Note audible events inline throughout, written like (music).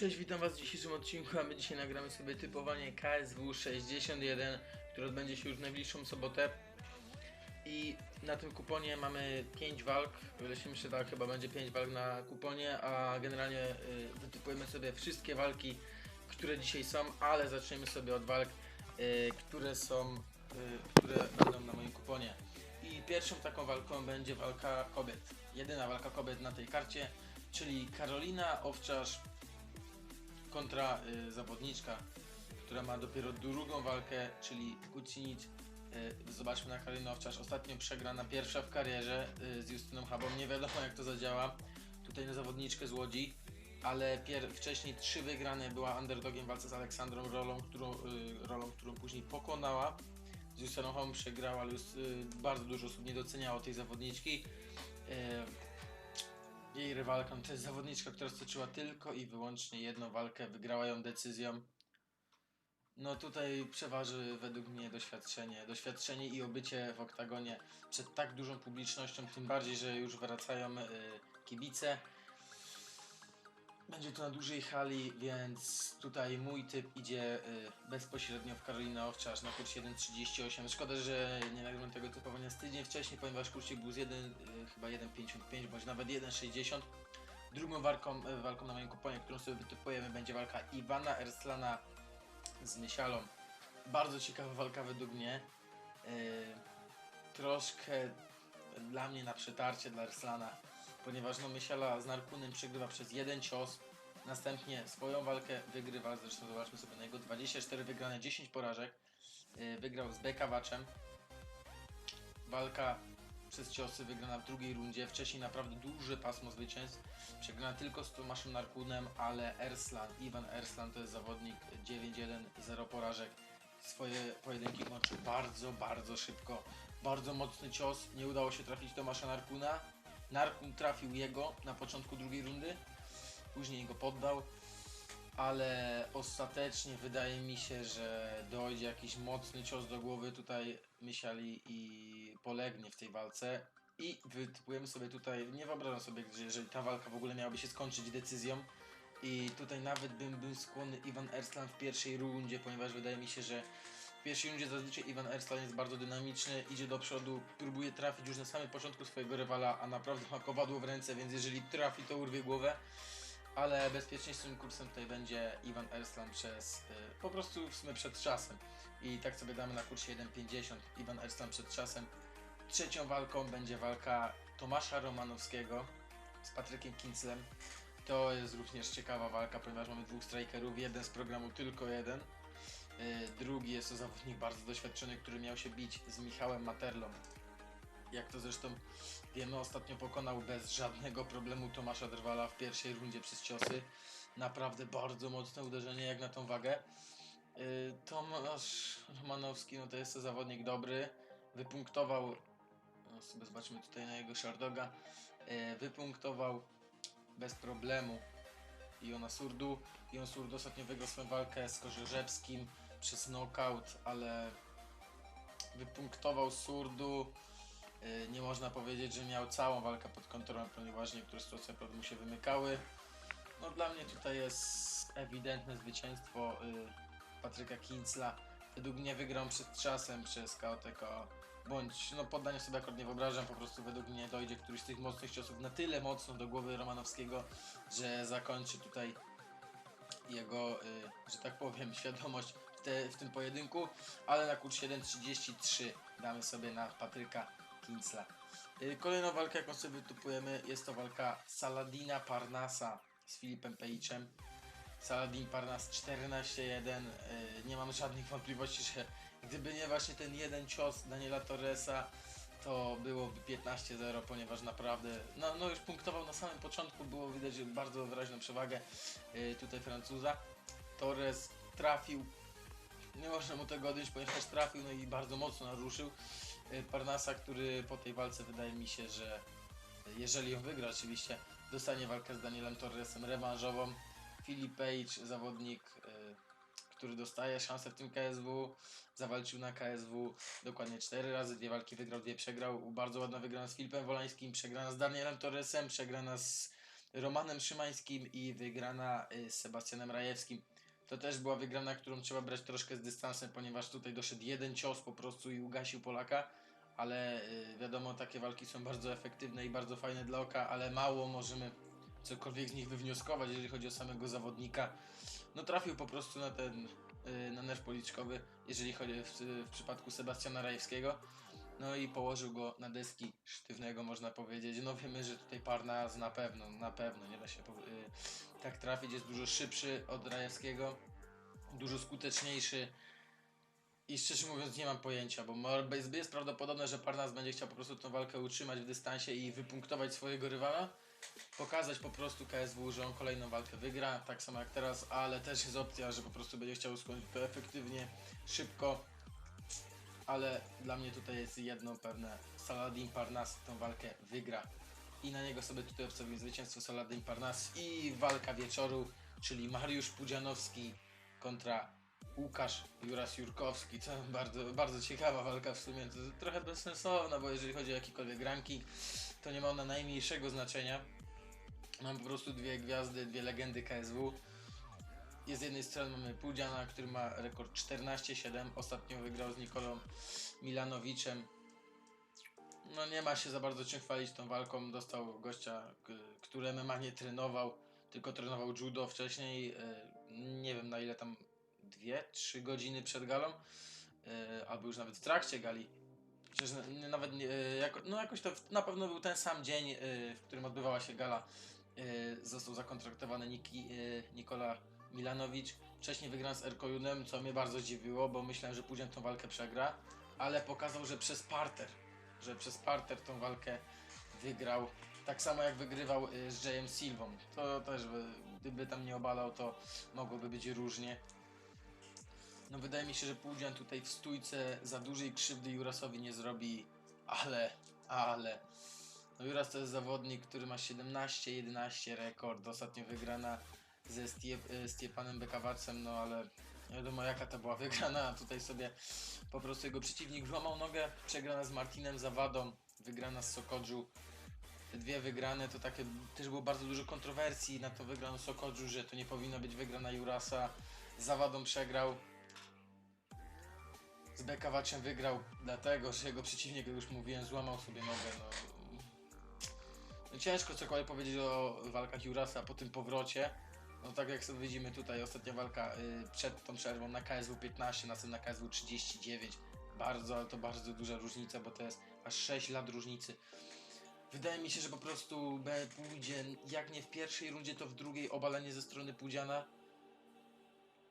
Cześć, witam was w dzisiejszym odcinku, a my dzisiaj nagramy sobie typowanie KSW 61, które odbędzie się już w najbliższą sobotę. I na tym kuponie mamy 5 walk, ile się tak chyba będzie 5 walk na kuponie, a generalnie y, wytypujemy sobie wszystkie walki, które dzisiaj są, ale zaczniemy sobie od walk, y, które są, y, które będą na moim kuponie. I pierwszą taką walką będzie walka kobiet. Jedyna walka kobiet na tej karcie, czyli Karolina Owczarz kontra y, zawodniczka, która ma dopiero drugą walkę, czyli Kucinic. Y, zobaczmy na Owczarz. Ostatnio przegrana pierwsza w karierze y, z Justyną Habą. Nie wiadomo jak to zadziała. Tutaj na zawodniczkę z Łodzi. Ale wcześniej trzy wygrane była underdogiem w walce z Aleksandrą Rolą, którą, y, Rolą, którą później pokonała. Z Justyną Habą przegrała, ale już y, bardzo dużo osób nie doceniało tej zawodniczki. Y, jej rywalką to jest zawodniczka, która stoczyła tylko i wyłącznie jedną walkę, wygrała ją decyzją. No tutaj przeważy według mnie doświadczenie. Doświadczenie i obycie w oktagonie przed tak dużą publicznością, tym bardziej, że już wracają y, kibice. Będzie to na dużej hali, więc tutaj mój typ idzie y, bezpośrednio w Karolinę Owczarz na kursie 1.38. Szkoda, że nie nagrałem tego typowania z tydzień wcześniej, ponieważ kursik był z 1, y, chyba 1.55 bądź nawet 1.60. Drugą walką, y, walką na moim kuponie, którą sobie wytypujemy, będzie walka Iwana Erslana z Mysialą. Bardzo ciekawa walka według mnie. Troszkę dla mnie na przetarcie dla Erslana, ponieważ no Mysiala z Narkunem przegrywa przez jeden cios. Następnie swoją walkę wygrywa, zresztą zobaczmy sobie na jego 24 wygrane, 10 porażek. Y, Wygrał z Bekawaczem. Walka przez ciosy wygrana w drugiej rundzie. Wcześniej naprawdę duże pasmo zwycięstw. Przegrana tylko z Tomaszem Narkunem, ale Erslan, Iwan Erslan to jest zawodnik 9-1, 0 porażek. Swoje pojedynki kończył bardzo, bardzo szybko. Bardzo mocny cios. Nie udało się trafić Tomasza Narkuna. Narkun trafił jego na początku drugiej rundy. Później go poddał. Ale ostatecznie wydaje mi się, że dojdzie jakiś mocny cios do głowy tutaj Mysiali i polegnie w tej walce. I wytypujemy sobie tutaj, nie wyobrażam sobie, że jeżeli ta walka w ogóle miałaby się skończyć decyzją. I tutaj nawet bym był skłonny Iwan Erslan w pierwszej rundzie, ponieważ wydaje mi się, że w pierwszej rundzie zazwyczaj Iwan Erslan jest bardzo dynamiczny, idzie do przodu, próbuje trafić już na samym początku swojego rywala, a naprawdę ma kowadło w ręce, więc jeżeli trafi, to urwie głowę. Ale bezpieczniejszym kursem tutaj będzie Iwan Erslan przez, y, po prostu w sumie przed czasem. I tak sobie damy na kursie 1.50, Iwan Erslan przed czasem. Trzecią walką będzie walka Tomasza Romanowskiego z Patrykiem Kinslem. To jest również ciekawa walka, ponieważ mamy dwóch strikerów, jeden z programu tylko jeden. Yy, Drugi jest to zawodnik bardzo doświadczony, który miał się bić z Michałem Materlą. Jak to zresztą wiemy, ostatnio pokonał bez żadnego problemu Tomasza Drwala w pierwszej rundzie przez ciosy. Naprawdę bardzo mocne uderzenie jak na tą wagę. Yy, Tomasz Romanowski, no to jest to zawodnik dobry. Wypunktował, no sobie zobaczymy tutaj na jego Shardoga, yy, wypunktował bez problemu Iona Surdu. Ion Surdu ostatnio wygrał swoją walkę z Korzerzewskim przez knockout, ale wypunktował Surdu. Yy, Nie można powiedzieć, że miał całą walkę pod kontrolą, ponieważ niektóre sytuacje naprawdę mu się wymykały. No dla mnie tutaj jest ewidentne zwycięstwo yy, Patryka Kincla. Według mnie wygrał przed czasem przez KOTK. Bądź, no poddanie sobie akurat nie wyobrażam, po prostu według mnie dojdzie któryś z tych mocnych ciosów na tyle mocno do głowy Romanowskiego, że zakończy tutaj jego, y, że tak powiem, świadomość w, te, w tym pojedynku, ale na kursie 1.33 damy sobie na Patryka Kincla. Y, kolejną walkę, jaką sobie wytupujemy, jest to walka Saladina Parnasa z Filipem Pejczem. Saladin Parnas 14-1. y, Nie mam żadnych wątpliwości, że gdyby nie właśnie ten jeden cios Daniela Torresa, to byłoby 15-0, ponieważ naprawdę, no, no już punktował na samym początku, było widać bardzo wyraźną przewagę y, tutaj Francuza. Torres trafił, nie można mu tego odjąć, ponieważ trafił, no i bardzo mocno naruszył y, Parnasa, który po tej walce wydaje mi się, że jeżeli ją wygra oczywiście, dostanie walkę z Danielem Torresem rewanżową. Filip Page, zawodnik, y, który dostaje szansę w tym KSW, zawalczył na KSW dokładnie 4 razy, dwie walki wygrał, dwie przegrał. Bardzo ładna wygrana z Filipem Wolańskim, przegrana z Danielem Torresem, przegrana z Romanem Szymańskim i wygrana y, z Sebastianem Rajewskim. To też była wygrana, którą trzeba brać troszkę z dystansem, ponieważ tutaj doszedł jeden cios po prostu i ugasił Polaka. Ale y, wiadomo, takie walki są bardzo efektywne i bardzo fajne dla oka, ale mało możemy cokolwiek z nich wywnioskować, jeżeli chodzi o samego zawodnika. No trafił po prostu na ten, y, na nerw policzkowy, jeżeli chodzi w, w przypadku Sebastiana Rajewskiego. No i położył go na deski sztywnego, można powiedzieć. No wiemy, że tutaj Parnas na pewno, na pewno nie da się pow- y, tak trafić. Jest dużo szybszy od Rajewskiego, dużo skuteczniejszy. I szczerze mówiąc nie mam pojęcia, bo jest prawdopodobne, że Parnas będzie chciał po prostu tę walkę utrzymać w dystansie i wypunktować swojego rywala. Pokazać po prostu KSW, że on kolejną walkę wygra, tak samo jak teraz, ale też jest opcja, że po prostu będzie chciał skończyć to efektywnie, szybko. Ale dla mnie tutaj jest jedno pewne, Saladin Parnas tą walkę wygra. I na niego sobie tutaj obstawię zwycięstwo Saladin Parnas i walka wieczoru, czyli Mariusz Pudzianowski kontra Łukasz Juras Jurkowski. To bardzo, bardzo ciekawa walka w sumie, to trochę bezsensowna, bo jeżeli chodzi o jakikolwiek ranking, to nie ma ona najmniejszego znaczenia. Mam po prostu dwie gwiazdy, dwie legendy KSW. Z jednej strony mamy Pudziana, który ma rekord 14-7. Ostatnio wygrał z Nikolą Milanowiczem. No nie ma się za bardzo czym chwalić tą walką. Dostał gościa, który MMA nie trenował, tylko trenował judo wcześniej. e, Nie wiem na ile tam, 2-3 godziny przed galą. e, Albo już nawet w trakcie gali. Przecież nawet e, no jakoś to na pewno był ten sam dzień, w którym odbywała się gala. Został zakontraktowany Niki, Nikola Milanowicz. Wcześniej wygrał z Erkojunem, co mnie bardzo zdziwiło, bo myślałem, że później tą walkę przegra, ale pokazał, że przez parter, że przez parter tą walkę wygrał. Tak samo jak wygrywał e, z Jayem Silvą. To też, by, gdyby tam nie obalał, to mogłoby być różnie. No wydaje mi się, że Pudzian tutaj w stójce za dużej krzywdy Jurasowi nie zrobi, ale, ale. No Juras to jest zawodnik, który ma 17-11 rekord, ostatnio wygrana ze Stiep, e, Stiepanem Bekawacem, no ale nie wiadomo jaka to była (laughs) wygrana, tutaj sobie po prostu jego przeciwnik złamał nogę, przegrana z Martinem Zawadą, wygrana z Sokodżu. Te dwie wygrane to takie, też było bardzo dużo kontrowersji na to wygraną Sokodżu, że to nie powinna być wygrana Jurasa. Zawadą przegrał, z Bekawaczem wygrał dlatego, że jego przeciwnik, jak już mówiłem, złamał sobie nogę. No. No ciężko cokolwiek powiedzieć o walkach Jurasa po tym powrocie. No tak jak sobie widzimy tutaj, ostatnia walka y, przed tą przerwą na KSW 15, następna na KSW 39. Bardzo, ale to bardzo duża różnica, bo to jest aż 6 lat różnicy. Wydaje mi się, że po prostu B pójdzie, jak nie w pierwszej rundzie, to w drugiej obalenie ze strony Pudziana.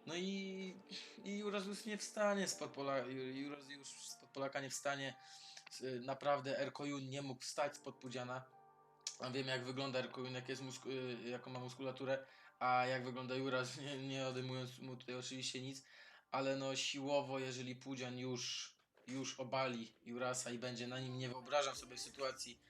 No i, i Juras już nie wstanie spod Polaka, Juras już spod Polaka nie wstanie. Y, Naprawdę Erkojun nie mógł wstać spod Pudziana. Wiem jak wygląda Erkojun, jak jest musku, y, jaką ma muskulaturę, a jak wygląda Juras, (laughs) nie, nie odejmując mu tutaj oczywiście nic, ale no siłowo, jeżeli Pudzian już, już obali Jurasa i będzie na nim, nie wyobrażam sobie sytuacji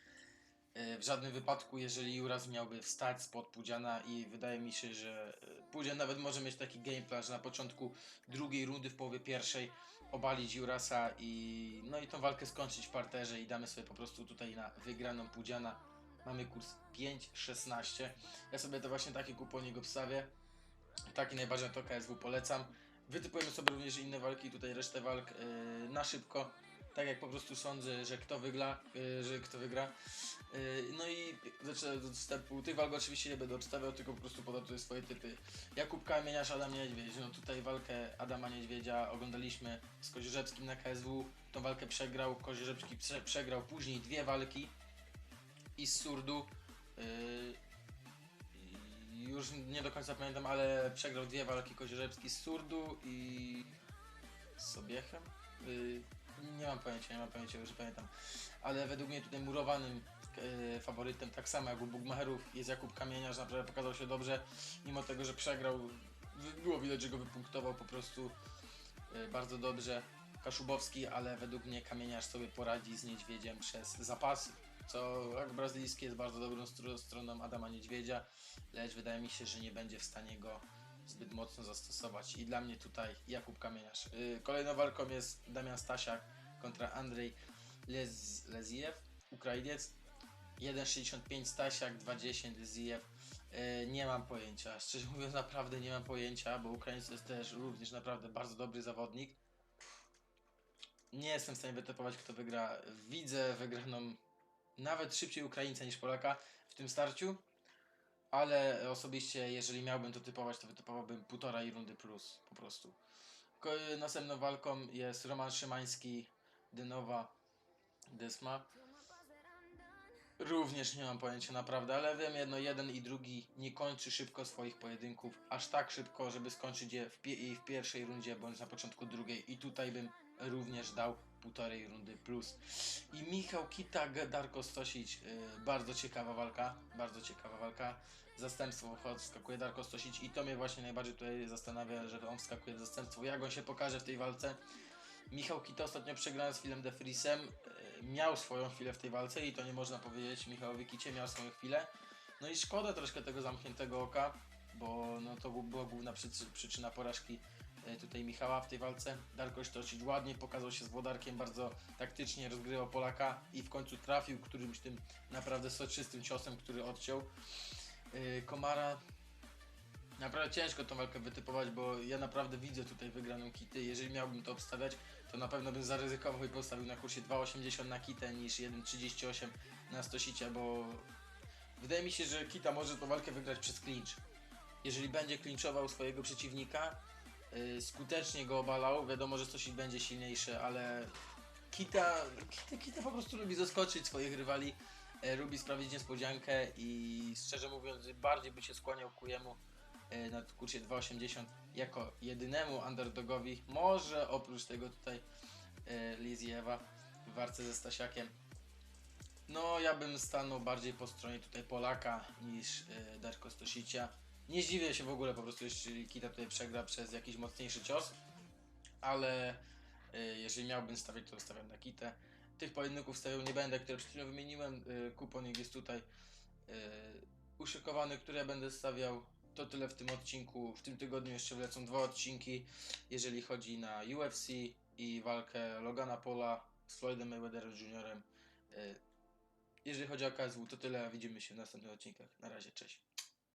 y, w żadnym wypadku, jeżeli Juras miałby wstać spod Pudziana i wydaje mi się, że y, Pudzian nawet może mieć taki gameplan, że na początku drugiej rundy, w połowie pierwszej obalić Jurasa i no i tą walkę skończyć w parterze i damy sobie po prostu tutaj na wygraną Pudziana. Mamy kurs 5,16. Ja sobie to właśnie taki kuponik obstawię. Taki najbardziej to KSW polecam. Wytypujemy sobie również inne walki, tutaj resztę walk yy, na szybko. Tak jak po prostu sądzę, że kto wygra, yy, że kto wygra. Yy, no i zacznę od wstępu. Tych walk oczywiście nie będę obstawiał, tylko po prostu podam tutaj swoje typy. Jakub Kamieniarz, Adam Niedźwiedź. No tutaj walkę Adama Niedźwiedzia oglądaliśmy z Kozierzewskim na KSW. Tą walkę przegrał, Kozierzewski prze, przegrał później dwie walki i z Surdu. I już nie do końca pamiętam, ale przegrał dwie walki Kozierzewski z Surdu i z Sobiechem. Yy, nie mam pojęcia, nie mam pojęcia, już pamiętam. Ale według mnie tutaj murowanym yy, faworytem, tak samo jak u Bugmacherów, jest Jakub Kamieniarz, naprawdę pokazał się dobrze, mimo tego, że przegrał. Było widać, że go wypunktował po prostu bardzo dobrze. Kaszubowski, ale według mnie Kamieniarz sobie poradzi z Niedźwiedziem przez zapasy co jak brazylijski jest bardzo dobrą str- stroną Adama Niedźwiedzia, lecz wydaje mi się, że nie będzie w stanie go zbyt mocno zastosować. I dla mnie tutaj Jakub Kamieniarz. Yy, kolejną walką jest Damian Stasiak kontra Andrzej Lez- Leziew, Ukrainiec. 1,65 Stasiak, 2,10 Leziew. E, nie mam pojęcia. Szczerze mówiąc, naprawdę nie mam pojęcia, bo Ukraińcy to jest też również naprawdę bardzo dobry zawodnik. Nie jestem w stanie wytypować, kto wygra. Widzę wygraną nawet szybciej Ukraińca niż Polaka w tym starciu. Ale osobiście, jeżeli miałbym to typować, to wytypowałbym półtorej rundy plus po prostu. Następną walką jest Roman Szymański, Dynowa, Dysma. Również nie mam pojęcia naprawdę, ale wiem jedno, jeden i drugi nie kończy szybko swoich pojedynków, aż tak szybko, żeby skończyć je w, w pierwszej rundzie bądź na początku drugiej i tutaj bym również dał półtorej rundy plus. I Michał Kita, Darko Stosić, yy, bardzo ciekawa walka, bardzo ciekawa walka. Zastępstwo wskakuje Darko Stosić i to mnie właśnie najbardziej tutaj zastanawia, że on wskakuje w zastępstwo, jak on się pokaże w tej walce. Michał Kita ostatnio przegrał z Filem De Friesem, e, miał swoją chwilę w tej walce i to nie można powiedzieć Michałowi Kicie, miał swoją chwilę. No i szkoda troszkę tego zamkniętego oka, bo no to była główna przyczy- przyczyna porażki tutaj Michała w tej walce. Darko Stosić ładnie pokazał się z Włodarkiem, bardzo taktycznie rozgrywał Polaka i w końcu trafił którymś tym naprawdę soczystym ciosem, który odciął. E, Komara Naprawdę ciężko tą walkę wytypować, bo ja naprawdę widzę tutaj wygraną Kity. Jeżeli miałbym to obstawiać, to na pewno bym zaryzykował i postawił na kursie 2,80 na Kitę niż 1,38 na Stosicia, bo wydaje mi się, że Kita może tą walkę wygrać przez clinch. Jeżeli będzie clinczował swojego przeciwnika, skutecznie go obalał, wiadomo, że Stosic będzie silniejszy, ale Kita, Kita, Kita po prostu lubi zaskoczyć swoich rywali, e, lubi sprawić niespodziankę i szczerze mówiąc bardziej by się skłaniał ku jemu e, na kursie 2,80 jako jedynemu underdogowi. Może oprócz tego tutaj Liziewa w walce ze Stasiakiem. No, ja bym stanął bardziej po stronie tutaj Polaka niż Darko Stosicia. Nie zdziwię się w ogóle po prostu, jeśli Kita tutaj przegra przez jakiś mocniejszy cios, ale e, jeżeli miałbym stawiać, to stawiam na Kitę. Tych pojedynków stawiał nie będę, które przed chwilą wymieniłem. E, kuponik jest tutaj e, uszykowany, który ja będę stawiał. To tyle w tym odcinku. W tym tygodniu jeszcze wlecą dwa odcinki, jeżeli chodzi na UFC i walkę Logana Pola z Floydem Mayweatherem. E, Jeżeli chodzi o KSW, to tyle. Widzimy się w następnych odcinkach. Na razie, cześć.